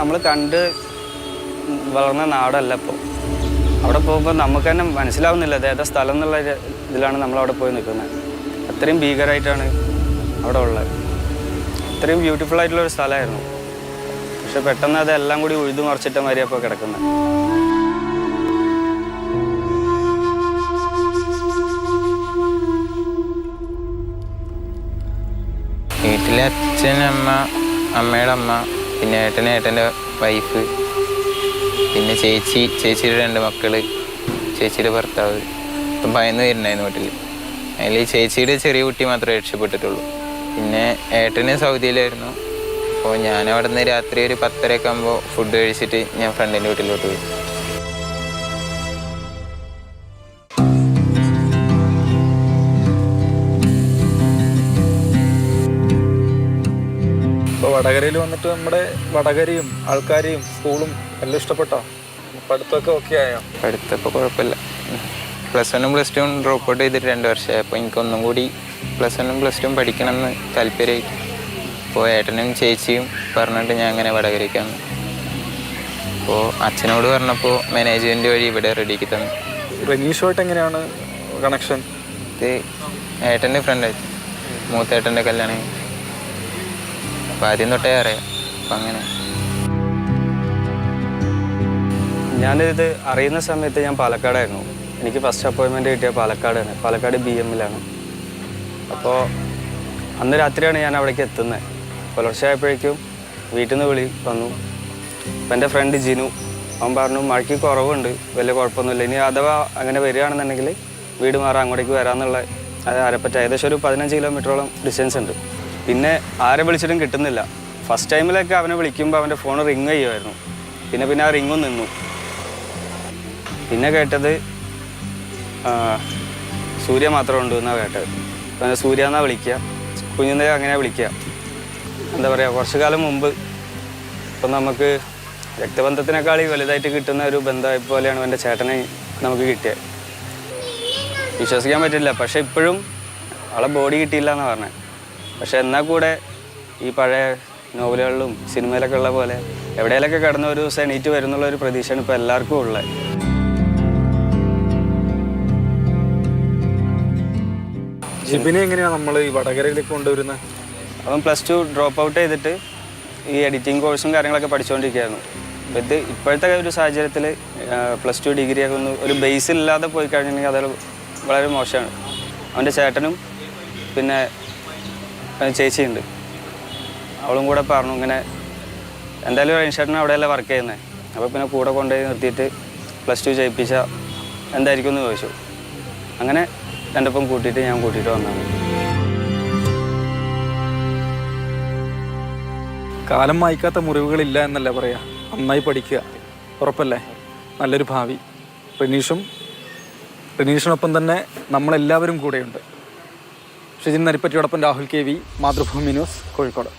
നമ്മൾ കണ്ട് വളർന്ന നാടല്ല ഇപ്പോൾ അവിടെ പോകുമ്പോൾ നമുക്ക് തന്നെ മനസ്സിലാവുന്നില്ല അത് ഏതാ സ്ഥലം എന്നുള്ള ഇതിലാണ് നമ്മൾ അവിടെ പോയി നിൽക്കുന്നത്. അത്രയും ഭീകരമായിട്ടാണ് അവിടെ ഉള്ളത്. അത്രയും ബ്യൂട്ടിഫുൾ ആയിട്ടുള്ള ഒരു സ്ഥലമായിരുന്നു. പക്ഷെ പെട്ടെന്ന് അതെല്ലാം കൂടി ഉഴുതു മറിച്ചിട്ട മാതിരി അപ്പോൾ കിടക്കുന്നത് വീട്ടിലെ അച്ഛൻ അമ്മ അമ്മയുടെ അമ്മ പിന്നെ ഏട്ടൻ ഏട്ടന്റെ വൈഫ് പിന്നെ ചേച്ചി ചേച്ചിയുടെ രണ്ട് മക്കൾ ചേച്ചിയുടെ ഭർത്താവ്. ഇപ്പം ഭയന്ന് വരുന്നുണ്ടായിരുന്നു വീട്ടിൽ. അതിൽ ചേച്ചിയുടെ ചെറിയ കുട്ടി മാത്രമേ രക്ഷപ്പെട്ടിട്ടുള്ളൂ. പിന്നെ ഏട്ടന് സൗദിയിലായിരുന്നു. അപ്പോൾ ഞാൻ അവിടെ നിന്ന് രാത്രി ഒരു പത്തരയൊക്കെ ആകുമ്പോൾ ഫുഡ് കഴിച്ചിട്ട് ഞാൻ ഫ്രണ്ടിന്റെ വീട്ടിലോട്ട് പോയി. ഇപ്പോൾ വടകരയിൽ വന്നിട്ട് നമ്മുടെ വടകരയും ആൾക്കാരെയും സ്കൂളും എല്ലാം ഇഷ്ടപ്പെട്ടോ? പഠിത്തമൊക്കെ ഓക്കെ ആയോ? പഠിത്തമൊക്കെ കുഴപ്പമില്ല. പ്ലസ് വണ്ണും പ്ലസ് ടുവും ഡ്രോപ്പ് ഔട്ട് ചെയ്തിട്ട് രണ്ട് വർഷമായി. അപ്പോൾ എനിക്കൊന്നും കൂടി പ്ലസ് വണ്ണും പ്ലസ് ടുവും പഠിക്കണമെന്ന് താല്പര്യമായി. അപ്പോൾ ഏട്ടനും ചേച്ചിയും പറഞ്ഞിട്ട് ഞാൻ അങ്ങനെ വടകരയ്ക്കാണ് അപ്പോൾ അച്ഛനോട് പറഞ്ഞപ്പോൾ മാനേജ്മെന്റ് വഴി ഇവിടെ റെഡിയാക്കി തന്നു. റനീഷുമായിട്ട് എങ്ങനെയാണ് കണക്ഷൻ ഇത് ഏട്ടന്റെ ഫ്രണ്ടായിട്ട് മൂത്തേട്ടന്റെ കല്യാണം അപ്പോൾ ആദ്യം തൊട്ടേ അറിയാം. അപ്പം അങ്ങനെ. ഞാനിത് അറിയുന്ന സമയത്ത് ഞാൻ പാലക്കാടായിരുന്നു. എനിക്ക് ഫസ്റ്റ് അപ്പോയിൻമെന്റ് കിട്ടിയ പാലക്കാടാണ്. പാലക്കാട് ബി എമ്മിലാണ് അപ്പോൾ അന്ന് രാത്രിയാണ് ഞാൻ അവിടേക്ക് എത്തുന്നത്. പുലർച്ചെ ആയപ്പോഴേക്കും വീട്ടിൽ നിന്ന് വിളി വന്നു. അപ്പം എന്റെ ഫ്രണ്ട് ജിനു അവൻ പറഞ്ഞു മഴയ്ക്ക് കുറവുണ്ട്. വലിയ കുഴപ്പമൊന്നുമില്ല. ഇനി അഥവാ അങ്ങനെ വരികയാണെന്നുണ്ടെങ്കിൽ വീട് മാറാൻ അങ്ങോട്ടേക്ക് വരാമെന്നുള്ള അത് അരപ്പറ്റ ഏകദേശം ഒരു പതിനഞ്ച് കിലോമീറ്ററോളം ഡിസ്റ്റൻസ് ഉണ്ട്. പിന്നെ ആരെ വിളിച്ചിട്ടും കിട്ടുന്നില്ല. ഫസ്റ്റ് ടൈമിലൊക്കെ അവനെ വിളിക്കുമ്പോൾ അവന്റെ ഫോൺ റിങ് ചെയ്യുമായിരുന്നു പിന്നെ പിന്നെ ആ റിങ്ങും നിന്നു. പിന്നെ കേട്ടത് സൂര്യ മാത്രം ഉണ്ട് എന്നാണ് കേട്ടത്. പിന്നെ സൂര്യ എന്നാ വിളിക്കുക കുഞ്ഞിനെ അങ്ങനെ വിളിക്കുക എന്താ പറയുക കുറച്ചു കാലം മുമ്പ് ഇപ്പം നമുക്ക് രക്തബന്ധത്തിനേക്കാൾ വലുതായിട്ട് കിട്ടുന്ന ഒരു ബന്ധമായി പോലെയാണ് എന്റെ ചേട്ടനെ നമുക്ക് കിട്ടിയത് വിശ്വസിക്കാൻ പറ്റില്ല. പക്ഷെ ഇപ്പോഴും അവളെ ബോഡി കിട്ടിയില്ല എന്നാണ് പറഞ്ഞത് പക്ഷെ എന്നാൽ കൂടെ ഈ പഴയ നോവലുകളിലും സിനിമയിലൊക്കെ ഉള്ള പോലെ എവിടെയെങ്കിലൊക്കെ കടന്ന ഒരു ദിവസം എണീറ്റ് വരുന്നുള്ള ഒരു പ്രതീക്ഷയാണ് ഇപ്പോൾ എല്ലാവർക്കും ഉള്ളത്. ജിബിനെ എങ്ങനെയാണ് നമ്മൾ ഈ വടകരയിലേക്ക് കൊണ്ടുവരുന്നത് അവൻ പ്ലസ് ടു ഡ്രോപ്പ് ഔട്ട് ചെയ്തിട്ട് ഈ എഡിറ്റിംഗ് കോഴ്സും കാര്യങ്ങളൊക്കെ പഠിച്ചുകൊണ്ടിരിക്കുകയായിരുന്നു അപ്പോൾ ഇത് ഇപ്പോഴത്തെ ഒരു സാഹചര്യത്തിൽ പ്ലസ് ടു ഡിഗ്രി ഒക്കെ ഒന്ന് ഒരു ബേസ് ഇല്ലാതെ പോയി കഴിഞ്ഞിട്ടുണ്ടെങ്കിൽ അത് വളരെ മോശമാണ്. അവന്റെ ചേട്ടനും പിന്നെ ചേച്ചിയുണ്ട്. അവളും കൂടെ പറഞ്ഞു ഇങ്ങനെ എന്തായാലും ഇൻഷർട്ടിന് അവിടെയല്ലേ വർക്ക് ചെയ്യുന്നത് അപ്പോൾ പിന്നെ കൂടെ കൊണ്ടുപോയി നിർത്തിയിട്ട് പ്ലസ് ടു ചെയ്യിപ്പിച്ച എന്തായിരിക്കും എന്ന് ചോദിച്ചു. അങ്ങനെ രണ്ടപ്പം കൂട്ടിയിട്ട് ഞാൻ കൂട്ടിയിട്ട് വന്നതാണ്. കാലം വായിക്കാത്ത മുറിവുകളില്ല എന്നല്ല പറയാ? നന്നായി പഠിക്കുക. ഉറപ്പല്ലേ? നല്ലൊരു ഭാവി. റനീഷും റനീഷിനൊപ്പം തന്നെ നമ്മളെല്ലാവരും കൂടെയുണ്ട്. Shijin നരിപ്പറ്റിയോടൊപ്പം Rahul K V Mathrubhumi news Kozhikode.